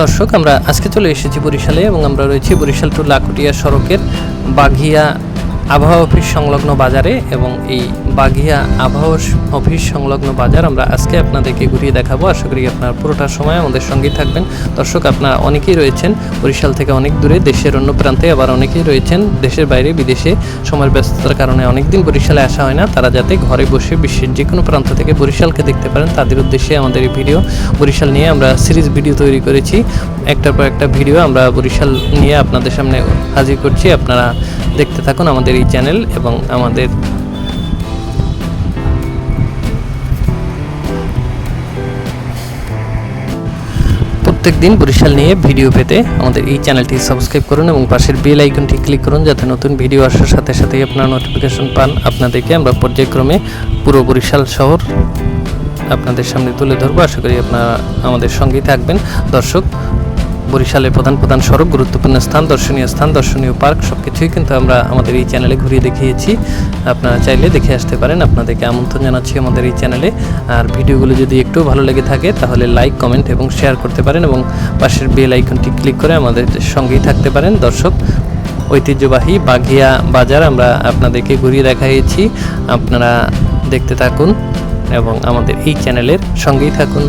দর্শক আমরা আজকে চলে এসেছি বরিশালে এবং আমরা রয়েছি বরিশাল টু লাকুটিয়া সড়কের বাঘিয়া আবহাওয়া অফিস সংলগ্ন বাজারে এবং এই বাঘিয়া আবহাওয়া অফিস সংলগ্ন বাজার আমরা আজকে আপনাদেরকে ঘুরিয়ে দেখাবো। আশা করি আপনার পুরোটা সময় আমাদের সঙ্গেই থাকবেন। দর্শক, আপনারা অনেকেই রয়েছেন বরিশাল থেকে অনেক দূরে, দেশের অন্য প্রান্তে আবার অনেকেই রয়েছেন দেশের বাইরে, বিদেশে। সময়ের ব্যস্ততার কারণে অনেকদিন বরিশালে আসা হয় না। তারা যাতে ঘরে বসে বিশ্বের যে কোনো প্রান্ত থেকে বরিশালকে দেখতে পারেন, তাদের উদ্দেশ্যে আমাদের এই ভিডিও। বরিশাল নিয়ে আমরা সিরিজ ভিডিও তৈরি করেছি। একটার পর একটা ভিডিও আমরা বরিশাল নিয়ে আপনাদের সামনে হাজির করছি। আপনারা দেখতে থাকুন আমাদের এই চ্যানেল এবং আমাদের প্রত্যেক দিন বরিশাল নিয়ে ভিডিও পেতে আমাদের এই চ্যানেলটি সাবস্ক্রাইব করুন এবং পাশের বেল আইকনটি ক্লিক করুন যাতে নতুন ভিডিও আসার সাথে সাথেই আপনারা নোটিফিকেশন পান। আপনাদেরকে আমরা পর্যায়ক্রমে পুরো বরিশাল শহর আপনাদের সামনে তুলে ধরবো। আশা করি আপনারা আমাদের সঙ্গেই থাকবেন। দর্শক বরিশালের প্রধান প্রধান সড়ক, গুরুত্বপূর্ণ স্থান, দর্শনীয় স্থান, দর্শনীয় পার্ক সব কিছুই কিন্তু আমরা আমাদের এই চ্যানেলে ঘুরিয়ে দেখিয়েছি। আপনারা চাইলে দেখে আসতে পারেন। আপনাদেরকে আমন্ত্রণ জানাচ্ছি আমাদের এই চ্যানেলে। আর ভিডিওগুলো যদি একটু ভালো লেগে থাকে, তাহলে লাইক, কমেন্ট এবং শেয়ার করতে পারেন এবং পাশের বেল আইকনটি ক্লিক করে আমাদের সঙ্গেই থাকতে পারেন। দর্শক, ঐতিহ্যবাহী বাঘিয়া বাজার আমরা আপনাদেরকে ঘুরিয়ে দেখাইছি আপনারা দেখতে থাকুন এবং আমাদের এই চ্যানেলের সঙ্গেই থাকুন।